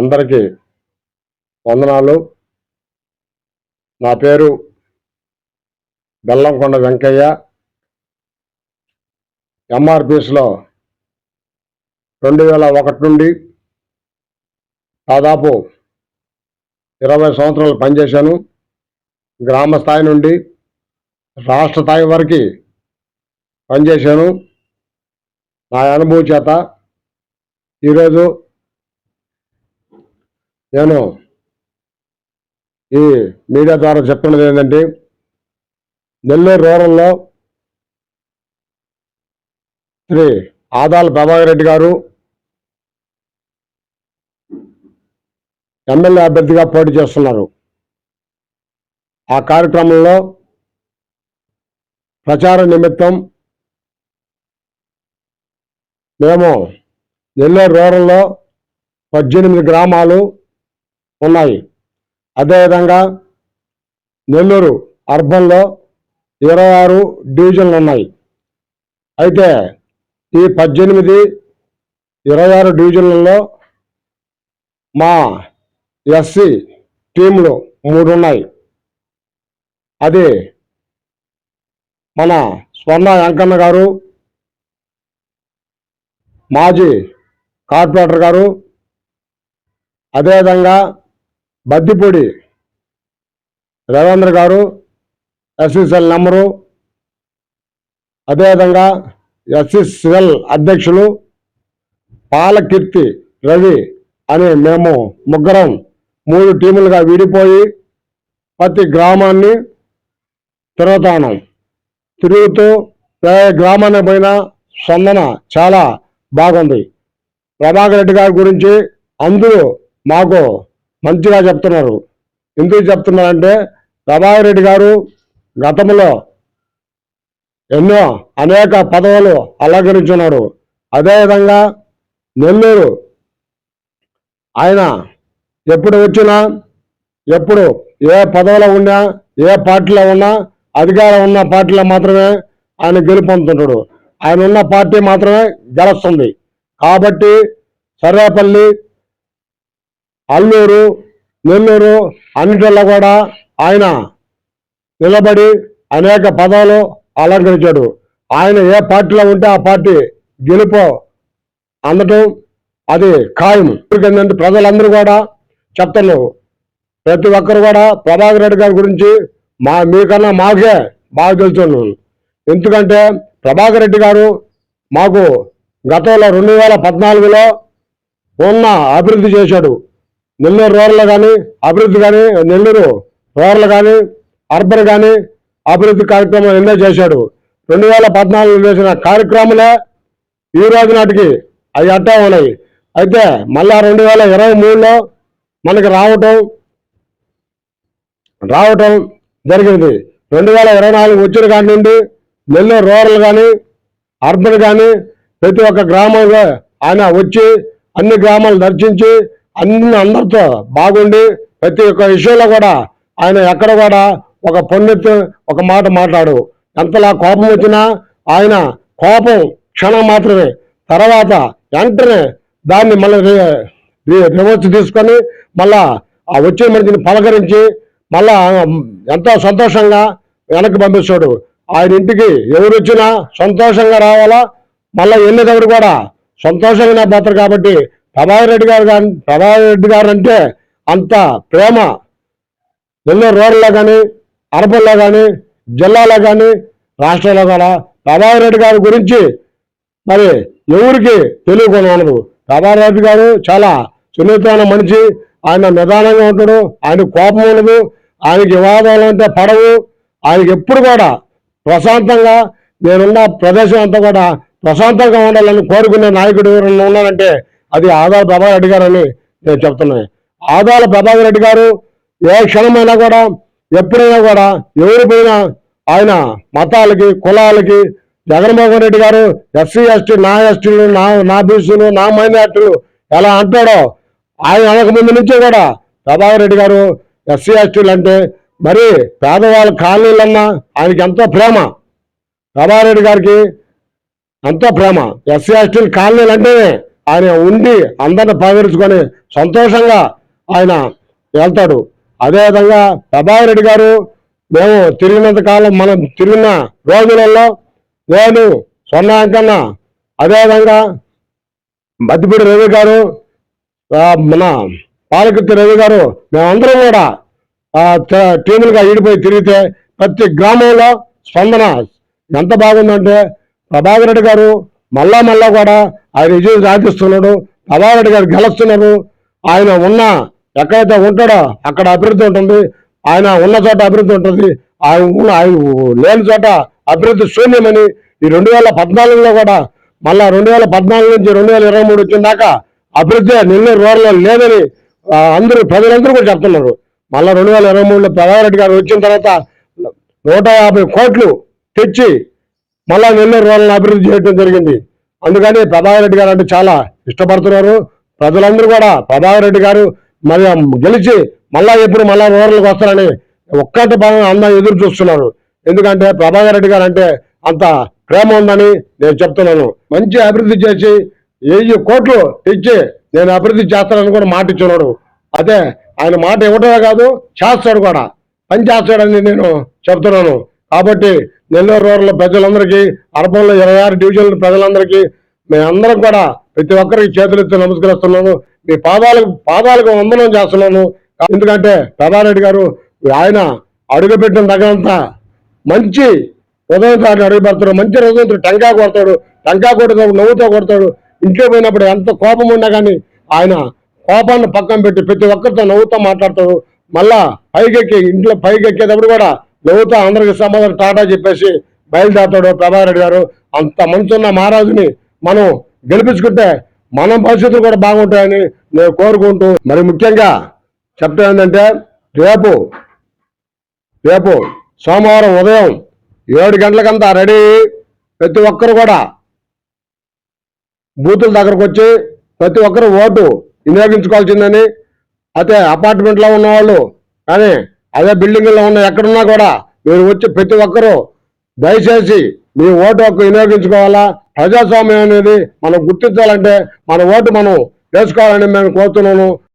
అందరికీ వందనాలు. నా పేరు బెల్లంకొండ వెంకయ్య. ఎంఆర్పిఎస్లో రెండు వేల ఒకటి నుండి దాదాపు ఇరవై సంవత్సరాలు పనిచేశాను. గ్రామ స్థాయి నుండి రాష్ట్ర స్థాయి వరకు పనిచేశాను. నా అనుభవం చేత ఈరోజు నేను ఈ మీడియా ద్వారా చెప్తున్నది ఏంటంటే నెల్లూరు రూరల్లో శ్రీ ఆదాల ప్రభాకర్ రెడ్డి గారు ఎమ్మెల్యే అభ్యర్థిగా పోటీ చేస్తున్నారు. ఆ కార్యక్రమంలో ప్రచార నిమిత్తం మేము నెల్లూరు రూరల్లో పద్దెనిమిది గ్రామాలు ఉన్నాయి. అదేవిధంగా నెల్లూరు అర్బన్లో ఇరవై ఆరు డివిజన్లు ఉన్నాయి. అయితే ఈ పద్దెనిమిది ఇరవై ఆరు డివిజన్లలో మా ఎస్సీ టీంలు మూడు ఉన్నాయి. అది మన స్వర్ణ వెంకన్న గారు మాజీ కార్పొరేటర్ గారు అదేవిధంగా బద్దిపూడి రవీంద్ర గారు ఎస్ఎస్ఎల్ నెంబరు. అదేవిధంగా ఎస్ఎస్ఎల్ అధ్యక్షులు పాలకీర్తి రవి అని మేము ముగ్గురం మూడు టీములుగా విడిపోయి ప్రతి గ్రామాన్ని తిరుగుతాను. తిరుగుతూ ఏ గ్రామాన్ని పోయినా స్పందన చాలా బాగుంది. ప్రభాకర్ రెడ్డి గారి గురించి అందరూ మాకు మంచిగా చెప్తున్నారు. ఎందుకు చెప్తున్నారంటే ప్రభాకర్ రెడ్డి గారు గతంలో ఎన్నో అనేక పదవులు అలంకరించున్నాడు అదేవిధంగా నెల్లూరు ఆయన ఎప్పుడు వచ్చినా ఎప్పుడు ఏ పదవిలో ఉన్నా ఏ పార్టీలో ఉన్నా అధికారం ఉన్న పార్టీలో మాత్రమే ఆయన గెలుపొందుతుంటాడు ఆయన ఉన్న పార్టీ మాత్రమే గెలుస్తుంది. కాబట్టి సర్వేపల్లి అల్లూరు నెల్లూరు అన్నిటిలో కూడా ఆయన నిలబడి అనేక పదాలు అలంకరించాడు. ఆయన ఏ పార్టీలో ఉంటే ఆ పార్టీ గెలుపు అందటం అది ఖాయం. ఎందుకంటే ప్రజలందరూ కూడా చెప్తారు. ప్రతి ఒక్కరు కూడా ప్రభాకర్ రెడ్డి గారి గురించి మా మీకన్నా మాకే బాగా తెలుసు ఎందుకంటే ప్రభాకర్ రెడ్డి గారు మాకు గతంలో రెండు వేల పద్నాలుగులో ఉన్న అభివృద్ధి చేశాడు. నెల్లూరు రూరల్ కానీ అభివృద్ధి కానీ నెల్లూరు రూరల్ కానీ అర్బన్ కానీ అభివృద్ధి కార్యక్రమం ఎన్నో చేశాడు. రెండు వేల పద్నాలుగులో చేసిన కార్యక్రమాలే ఈ రోజు నాటికి అవి అట్టా ఉన్నాయి. అయితే మళ్ళా రెండు వేల ఇరవై మూడులో మనకి రావటం రావటం జరిగింది. రెండు వేల ఇరవై నాలుగు వచ్చిన కాడి నుండి నెల్లూరు రూరల్ కానీ అర్బన్ కానీ ప్రతి ఒక్క గ్రామంలో ఆయన వచ్చి అన్ని గ్రామాలు దర్శించి అన్ని అందరితో బాగుండి ప్రతి ఒక్క విషయంలో కూడా ఆయన ఎక్కడ కూడా ఒక పొన్నెత్తు ఒక మాట మాట్లాడు. ఎంతలా కోపం వచ్చినా ఆయన కోపం క్షణం మాత్రమే. తర్వాత వెంటనే దాన్ని మళ్ళీ రివర్స్ తీసుకొని మళ్ళా ఆ వచ్చే మనిషిని పలకరించి మళ్ళా ఎంతో సంతోషంగా వెనక్కి పంపిస్తాడు. ఆయన ఇంటికి ఎవరు వచ్చినా సంతోషంగా రావాలా? మళ్ళా వెళ్ళేటప్పుడు కూడా సంతోషంగా పోతారు కాబట్టి ప్రభాకర్ రెడ్డి గారు కానీ ప్రభాకర్ రెడ్డి గారు అంటే అంత ప్రేమ. ఎన్నో రోడ్లలో కానీ అరపల్లో కానీ జిల్లాలో కానీ రాష్ట్రంలో కూడా ప్రభాకర్ రెడ్డి గారి గురించి మరి ఎవరికి తెలియకుండా ఉండదు ప్రభాకర్ రెడ్డి గారు చాలా సున్నితమైన మనిషి. ఆయన నిదానంగా ఉంటాడు. ఆయన కోపం ఉండదు. ఆయనకి వివాదాలు అంటే పడవు. ఆయనకి ఎప్పుడు కూడా ప్రశాంతంగా నేనున్న ప్రదేశం అంతా కూడా ప్రశాంతంగా ఉండాలని కోరుకునే నాయకుడు ఎవరైనా ఉన్నానంటే అది ఆదాల ప్రభాకర్ రెడ్డి గారు అని నేను చెప్తున్నాను ఆదాల ప్రభాకర్ రెడ్డి గారు ఏ క్షణమైనా కూడా ఎప్పుడైనా కూడా ఎవరు పోయినా ఆయన మతాలకి కులాలకి జగన్మోహన్ రెడ్డి గారు ఎస్సీ ఎస్టీ నా ఎస్టీలు నా నా బీసీలు నా మైనార్టీలు ఎలా అంటాడో ఆయన అనక ముందు నుంచే కూడా ప్రభాకర్ రెడ్డి గారు ఎస్సీ ఎస్టీలు అంటే మరి పేదవాళ్ళ కాలనీలన్నా ఆయనకి ఎంతో ప్రేమ. ప్రభాకర్ రెడ్డి గారికి ఎంతో ప్రేమ. ఎస్సీ ఎస్టీలు కాలనీలు అంటేనే ఆయన ఉండి అందరిని పగరుచుకొని సంతోషంగా ఆయన వెళ్తాడు. అదేవిధంగా ప్రభాకర్ రెడ్డి గారు మేము తిరిగినంత కాలం మనం తిరిగిన రోజులలో నేను సొన్నాంకన్న అదేవిధంగా మద్దిపూడి రవి గారు మన పాలకృతి రవి గారు మేమందరం కూడా టీములుగా ఈడిపోయి తిరిగితే ప్రతి గ్రామంలో స్పందన ఎంత బాగుందంటే ప్రభాకర్ రెడ్డి గారు మళ్ళా మళ్ళా కూడా ఆయన విజయం సాధిస్తున్నాడు. ప్రభాకర్ గారు గెలుస్తున్నారు. ఆయన ఉన్న ఎక్కడైతే ఉంటాడో అక్కడ అభివృద్ధి ఉంటుంది. ఆయన ఉన్న చోట అభివృద్ధి ఉంటుంది. ఆయన ఉన్న ఆయన లేని చోట అభివృద్ధి శూన్యమని ఈ రెండు వేల పద్నాలుగులో కూడా మళ్ళా రెండు వేల పద్నాలుగు నుంచి రెండు వేల ఇరవై మూడు వచ్చిన దాకా అభివృద్ధి నెల్లూరు రూరల్లో లేదని అందరూ ప్రజలందరూ కూడా చెప్తున్నారు. మళ్ళా రెండు వేల ఇరవై మూడులో ప్రభాకర్ గారు వచ్చిన తర్వాత నూట యాభై కోట్లు తెచ్చి మళ్ళా నెల్లూరు రూరల్ని అభివృద్ధి చేయడం జరిగింది. అందుకని ప్రభాకర్ రెడ్డి గారు అంటే చాలా ఇష్టపడుతున్నారు. ప్రజలందరూ కూడా ప్రభాకర్ రెడ్డి గారు మరి గెలిచి మళ్ళా ఎప్పుడు మళ్ళా రూరల్కి వస్తారని ఒక్కటి బాగా అందరూ ఎదురు చూస్తున్నారు. ఎందుకంటే ప్రభాకర్ రెడ్డి గారు అంటే అంత ప్రేమ ఉందని నేను చెప్తున్నాను. మంచి అభివృద్ధి చేసి వెయ్యి కోట్లు తెచ్చి నేను అభివృద్ధి చేస్తానని కూడా మాట ఇచ్చున్నాడు. అదే ఆయన మాట ఇవ్వడమే కాదు చేస్తాడు కూడా. పని చేస్తాడని నేను చెప్తున్నాను. కాబట్టి నెల్లూరు రూరల్ ప్రజలందరికీ అర్బన్లో ఇరవై ఆరు డివిజన్ల ప్రజలందరికీ మేమందరం కూడా ప్రతి ఒక్కరికి చేతులెత్తి నమస్కరిస్తున్నాను. మీ పాదాలకు పాదాలకు వందనం చేస్తున్నాను. ఎందుకంటే పెదారెడ్డి గారు ఆయన అడుగుపెట్టిన దగ్గరంతా మంచి ఉదయంతో అడుగు అడుగుపెడతాడు. మంచి హృదయంతో టెంకా కొడతాడు. టెంకా కొడతాడు నవ్వుతో కొడతాడు. ఇంట్లో పోయినప్పుడు ఎంత కోపం ఉన్నా కానీ ఆయన కోపాన్ని పక్కన పెట్టి ప్రతి ఒక్కరితో నవ్వుతో మాట్లాడతాడు. మళ్ళా పైకెక్కి ఇంట్లో పైకెక్కేటప్పుడు కూడా నవ్వుతూ అందరికి సమాధానం టాటా చెప్పేసి బయలుదేరతాడు ప్రభారెడ్డి గారు. అంత మంచున్న మహారాజుని మనం గెలిపించుకుంటే మన భవిష్యత్తులు కూడా బాగుంటాయని నేను కోరుకుంటూ మరి ముఖ్యంగా చెప్తా ఏంటంటే రేపు రేపు సోమవారం ఉదయం ఏడు గంటలకంతా రెడీ ప్రతి ఒక్కరు కూడా బూతుల దగ్గరకు వచ్చి ప్రతి ఒక్కరు ఓటు వినియోగించుకోవాల్సిందని అయితే అపార్ట్మెంట్లో ఉన్నవాళ్ళు కానీ అదే బిల్డింగ్లో ఉన్న ఎక్కడున్నా కూడా మీరు వచ్చి ప్రతి ఒక్కరూ దయచేసి మీ ఓటు హక్కు వినియోగించుకోవాలా? ప్రజాస్వామ్యం అనేది మనం గుర్తించాలంటే మన ఓటు మనం వేసుకోవాలని మేము కోరుతున్నాను.